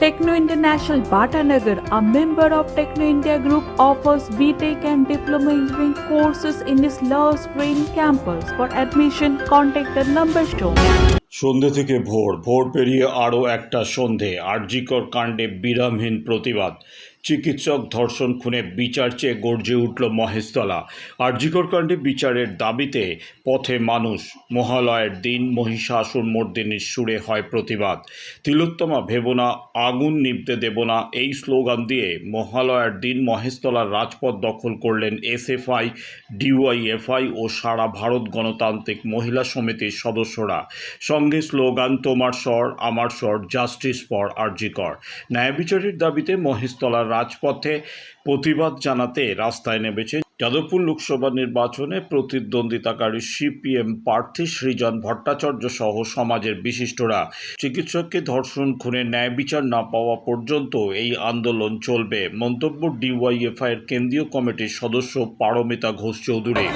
Techno International Bhatanagar, a member of Techno India Group, offers BTEC and Diploma Engineering courses in this Love Spring campus. For admission, contact the number shown. সন্ধে থেকে ভোর ভোর পেরিয়ে আরও একটা সন্ধে আরজিকর কাণ্ডে বিরামহীন প্রতিবাদ চিকিৎসক ধর্ষণ খুনে বিচার চেয়ে গর্জে উঠল মহেশতলা। আরজিকর কাণ্ডে বিচারের দাবিতে পথে মানুষ। মহালয়ের দিন মহিষাসুর মর্দিনীর সুরে হয় প্রতিবাদ। তিলোত্তমা ভেবনা আগুন নিভতে দেব না, এই স্লোগান দিয়ে মহালয়ার দিন মহেশতলার রাজপথ দখল করলেন এসএফআই, ডিওয়াইএফআই ও সারা ভারত গণতান্ত্রিক মহিলা সমিতির সদস্যরা। সঙ্গে স্লোগান, তোমার স্বর, আমার স্বর, জাস্টিস ফর আরজিকর। ন্যায় বিচারের দাবিতে মহেশতলার রাজপথে প্রতিবাদ জানাতে রাস্তায় নেমেছে যাদবপুর লোকসভা নির্বাচনে প্রতিদ্বন্দ্বিতাকারী সিপিএম প্রার্থী সৃজন ভট্টাচার্য সহ সমাজের বিশিষ্টরা চিকিৎসককে ধর্ষণ খুনে ন্যায় বিচার না পাওয়া পর্যন্ত এই আন্দোলন চলবে মন্তব্য ডিওয়াইএফআই এর কেন্দ্রীয় কমিটির সদস্য পারমিতা ঘোষ চৌধুরী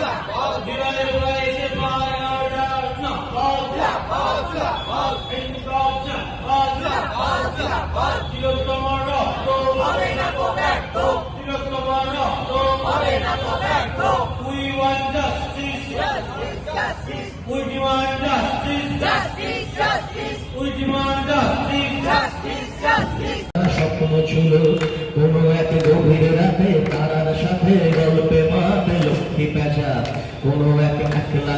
কোনো এক একলা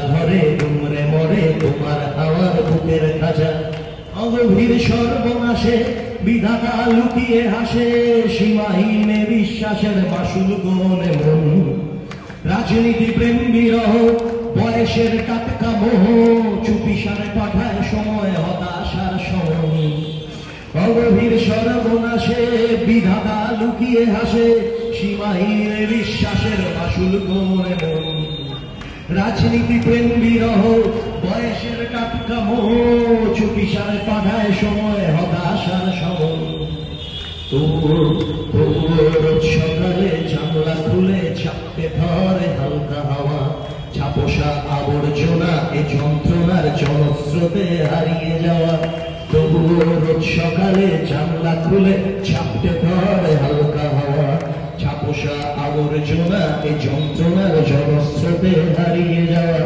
ডুমরে মরে, তোমার আমার বুকের খাজা। অগভীর সর্বনাশে বিধাতা লুকিয়ে হাসে, সীমাহীনে বিশ্বাসের গনে মন। রাজনীতি প্রেম বিরহ, বয়সের টাটকা মোহ চুপিসারে পাঠায় সময় হতাশার সময়। অগভীর সর্বনাশে বিধাতা লুকিয়ে হাসে, সীমাহীন বিশ্বাসের মাসুল করে মন। রাজনীতি প্রেম বিরহ, বয়সের টাটকা মোহ পাঠায় সময়, হতাশার রোজ সকালে জানলা খুলে চাপতে ধরে হালকা হাওয়া ছাপোষা আবর্জনা এ যন্ত্রণার জলস্রোতে হারিয়ে যাওয়া। তবুও রোজ সকালে জানলা খুলে ছাপতে ধরে হালকা আবর্জনা যন্ত্রণার জলস্রোতে হারিয়ে যাওয়া।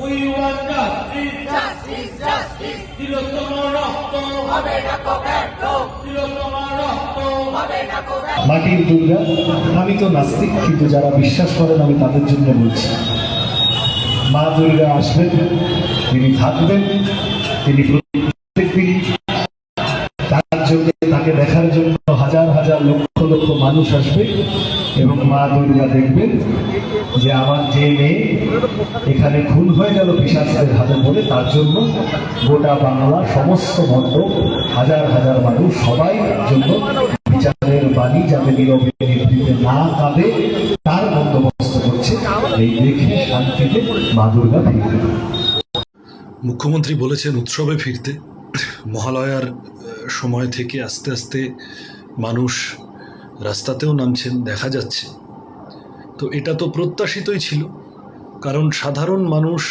We want justice. Justice, justice, তিলোত্তম রক্ত হবে না কো তিলোত্তম রক্ত হবে না কো মাটির দুর্গা আমি তো নাস্তিক কিন্তু যারা বিশ্বাস করেন আমি তাদের জন্য বলছি। মা দুর্গা আসবেন তিনি থাকবেন তিনি তার তাকে দেখার জন্য হাজার হাজার লক্ষ লক্ষ মানুষ আসবে এবং মা দুর্গা দেখবেন যে আমার যে মেয়ে এখানে খুন হয়ে গেল পিসাসের হাতে পড়ে তার জন্য গোটা বাংলা সমস্ত মণ্ডপ, হাজার হাজার মানুষ সবাই জন্য বিচারের বাণী যাতে নীরবে না কাঁদে, তার বন্দোবস্ত করছে। এই দেখে শান্তিতে মা দুর্গা ফিরবে মুখ্যমন্ত্রী বলেছেন, উৎসবে ফিরতে মহালয়ার সময় থেকে আস্তে আস্তে মানুষ রাস্তাতেও নামছেন, দেখা যাচ্ছে। তো এটা তো প্রত্যাশিতই ছিল, কারণ সাধারণ মানুষ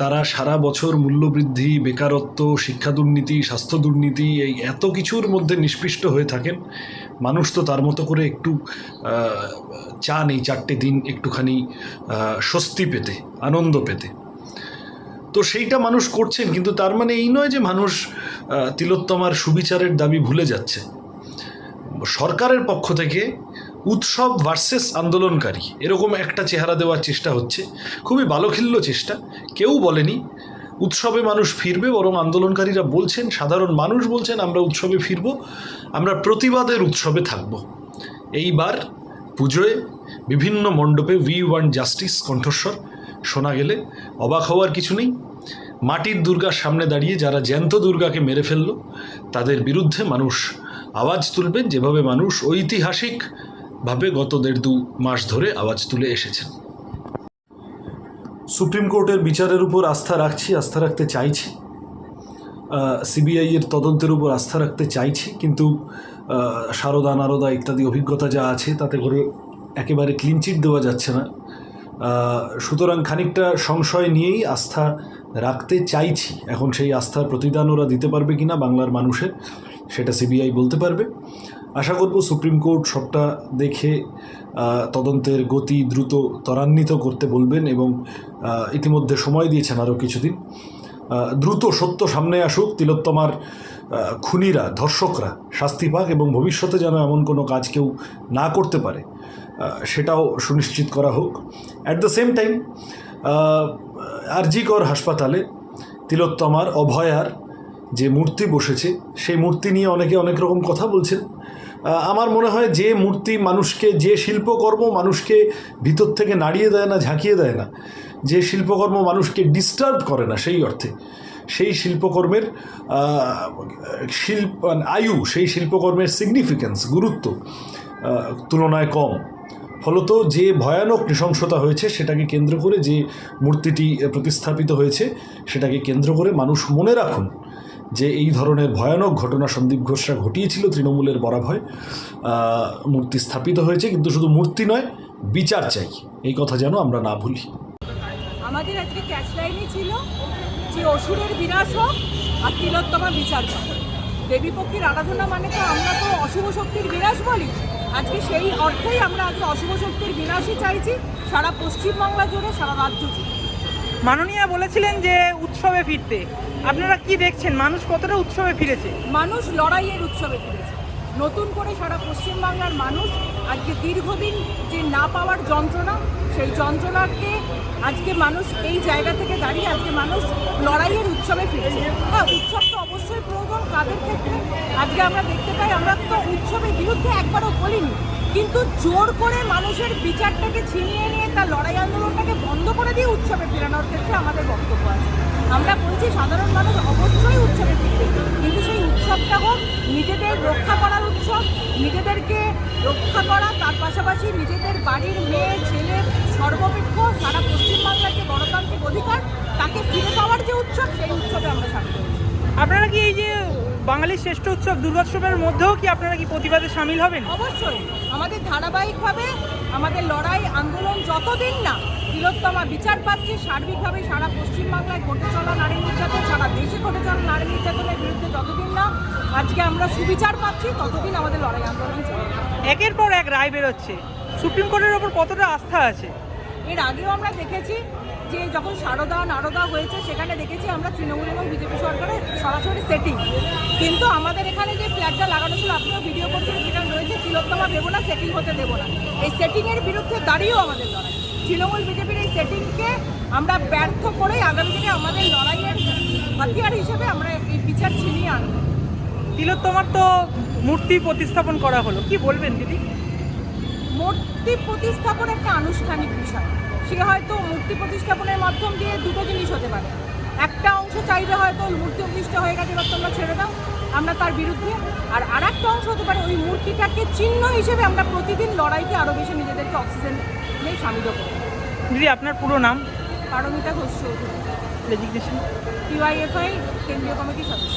তারা সারা বছর মূল্যবৃদ্ধি, বেকারত্ব, শিক্ষা দুর্নীতি, স্বাস্থ্য দুর্নীতি, এই এত কিছুর মধ্যে নিষ্পিষ্ট হয়ে থাকেন। মানুষ তো তার মতো করে একটু চান এই চারটে দিন, একটুখানি স্বস্তি পেতে, আনন্দ পেতে। তো সেইটা মানুষ করছেন, কিন্তু তার মানে এই নয় যে মানুষ তিলোত্তমার সুবিচারের দাবি ভুলে যাচ্ছে। সরকারের পক্ষ থেকে উৎসব ভার্সেস আন্দোলনকারী, এরকম একটা চেহারা দেওয়ার চেষ্টা হচ্ছে, খুবই বালখিল্য চেষ্টা, কেউ বলেনি উৎসবে মানুষ ফিরবে, বরং আন্দোলনকারীরা বলছেন, সাধারণ মানুষ বলছেন, আমরা উৎসবে ফিরব, আমরা প্রতিবাদের উৎসবে থাকব। এইবার পুজোয় বিভিন্ন মণ্ডপে উই ওয়ান জাস্টিস, কণ্ঠস্বর শোনা গেলে অবাক হওয়ার কিছু নেই। মাটির দুর্গার সামনে দাঁড়িয়ে যারা জ্যান্ত দুর্গাকে মেরে ফেলল, তাদের বিরুদ্ধে মানুষ আওয়াজ তুলবেন যেভাবে মানুষ ঐতিহাসিকভাবে গত দেড় দু মাস ধরে আওয়াজ তুলে এসেছেন। সুপ্রিম কোর্টের বিচারের উপর আস্থা রাখছি, আস্থা রাখতে চাইছি। সিবিআই এর তদন্তের উপর আস্থা রাখতে চাইছি, কিন্তু সারদা, নারদা ইত্যাদি অভিজ্ঞতা যা আছে তাতে করে একেবারে ক্লিনচিট দেওয়া যাচ্ছে না। সুতরাং খানিকটা সংশয় নিয়েই আস্থা রাখতে চাইছি। এখন সেই আস্থার প্রতিদান ওরা দিতে পারবে কিনা বাংলার মানুষের, সেটা সিবিআই বলতে পারবে। আশা করব সুপ্রিম কোর্ট সবটা দেখে তদন্তের গতি দ্রুত ত্বরান্বিত করতে বলবেন এবং ইতিমধ্যে সময় দিয়েছেন আরও কিছুদিন। দ্রুত সত্য সামনে আসুক, তিলোত্তমার খুনিরা, ধর্ষকরা, শাস্তি পাক এবং ভবিষ্যতে যেন এমন কোনো কাজ কেউ না করতে পারে। সেটাও সুনিশ্চিত করা হোক। At the same time RG Kar হাসপাতালে তিলোত্তমার অভয়ার যে মূর্তি বসেছে, সেই মূর্তি নিয়ে অনেকে অনেক রকম কথা বলছেন। আমার মনে হয় যে মূর্তি মানুষকে, যে শিল্পকর্ম মানুষকে ভিতর থেকে নাড়িয়ে দেয় না, ঝাঁকিয়ে দেয় না, যে শিল্পকর্ম মানুষকে ডিস্টার্ব করে না, সেই অর্থে। সেই শিল্পকর্মের শিল্প আয়ু, সেই শিল্পকর্মের সিগনিফিক্যান্স গুরুত্ব তুলনায় কম। ফলত যে ভয়ানক নৃশংসতা হয়েছে সেটাকে কেন্দ্র করে যে মূর্তিটি প্রতিস্থাপিত হয়েছে সেটাকে কেন্দ্র করে মানুষ মনে রাখুন যে এই ধরনের ভয়ানক ঘটনা সন্দীপ ঘোষরা ঘটিয়েছিল তৃণমূলের বরাভয় মূর্তি স্থাপিত হয়েছে কিন্তু শুধু মূর্তি নয়, বিচার চাই। এই কথা যেন আমরা না ভুলি। আমাদের আজকে ক্যাচ লাইনই ছিল যে অসুরের বিনাশ হোক আর তিলোত্তমা বিচার পাক দেবী পক্ষীর আরাধনা মানে তো আমরা তো অশুভ শক্তির বিনাশ বলি। আজকে সেই অর্থেই আমরা আজকে অশুভ শক্তির বিনাশই চাইছি সারা পশ্চিমবাংলা জুড়ে সারা রাজ্য জুড়ে। মাননীয়া বলেছিলেন যে উৎসবে ফিরতে। আপনারা কি দেখছেন? মানুষ কতটা উৎসবে ফিরেছে? মানুষ লড়াইয়ের উৎসবে ফিরেছে। নতুন করে সারা পশ্চিমবাংলার মানুষ আজকে দীর্ঘদিন যে না পাওয়ার যন্ত্রণা সেই যন্ত্রণাকে আজকে মানুষ এই জায়গা থেকে দাঁড়িয়ে আজকে মানুষ লড়াইয়ের উৎসবে ফিরেছে। হ্যাঁ উৎসব তো অবশ্যই প্রয়োজন কাদের ক্ষেত্রে? আজকে আমরা দেখতে পাই, আমরা তো উৎসবের বিরুদ্ধে একবারও বলিনি। কিন্তু জোর করে মানুষের বিচারটাকে ছিনিয়ে নিয়ে তার লড়াই আন্দোলনটাকে বন্ধ করে দিয়ে উৎসবে ফেরানোর ক্ষেত্রে আমাদের বক্তব্য আছে। আমরা বলছি, সাধারণ মানুষ অবশ্যই উৎসবে ফিরবে। কিন্তু সেই উৎসবটা হোক, নিজেদের রক্ষা করার উৎসব, নিজেদেরকে রক্ষা করা, তার পাশাপাশি নিজেদের বাড়ির মেয়ে, ছেলে সর্বপেক্ষ সারা পশ্চিমবাংলার যে গণতান্ত্রিক অধিকার তাকে ফিরে পাওয়ার যে উৎসব সেই উৎসবে আমরা সামিল আপনারা কি এই যে বাঙালির শ্রেষ্ঠ উৎসব দুর্গোৎসবের মধ্যেও কি আপনারা কি প্রতিবাদে সামিল হবেন? অবশ্যই। আমাদের ধারাবাহিকভাবে আমাদের লড়াই আন্দোলন যতদিন না তিলোত্তমা বিচার পাচ্ছে সার্বিকভাবে সারা পশ্চিমবাংলায় ঘটে চলা নারী নির্যাতন সারা দেশে ঘটে চলা নারী নির্যাতনের বিরুদ্ধে যতদিন না আজকে আমরা সুবিচার পাচ্ছি ততদিন আমাদের লড়াই আন্দোলন চলবে। একের পর এক রায় বেরোচ্ছে। সুপ্রিম কোর্টের ওপর কতটা আস্থা আছে? এর আগেও আমরা দেখেছি যে যখন সারদা নারদা হয়েছে সেখানে দেখেছি আমরা তৃণমূল এবং বিজেপি সরকারের সরাসরি সেটিং কিন্তু আমাদের এখানে যে ফ্ল্যাগটা লাগানো ছিল আপনিও ভিডিও করছেন যেখানে রয়েছে তিলোত্তমা দেবো না সেটিং হতে দেবো না। এই সেটিংয়ের বিরুদ্ধে দাঁড়িয়েও আমাদের লড়াই। তৃণমূল বিজেপির এই সেটিংকে আমরা ব্যর্থ করেই আগামী দিনে আমাদের লড়াইয়ের হাতিয়ার হিসেবে আমরা এই বিচার ছিনিয়ে আনব। তিলোত্তমার তো মূর্তি প্রতিস্থাপন করা হলো। কি বলবেন দিদি? মূর্তি প্রতিস্থাপন একটা আনুষ্ঠানিক বিষয়। সে হয়তো মূর্তি প্রতিস্থাপনের মাধ্যম দিয়ে দুটো জিনিস হতে পারে। একটা অংশ চাইবে হয়তো মূর্তি প্রতিষ্ঠা হয়ে গেছে এবার তোমরা ছেড়ে দাও আমরা তার বিরুদ্ধে। আর আর একটা অংশ হতে পারে ওই মূর্তিটাকে চিহ্ন হিসেবে আমরা প্রতিদিন লড়াইকে আরও বেশি নিজেদেরকে অক্সিজেন নিয়ে সামিল করি দিদি আপনার পুরো নাম? পারমিতা ঘোষ চৌধুরী। রেজিগনেশন টিওয়াইএফআই কেন্দ্রীয় কমিটির সদস্য।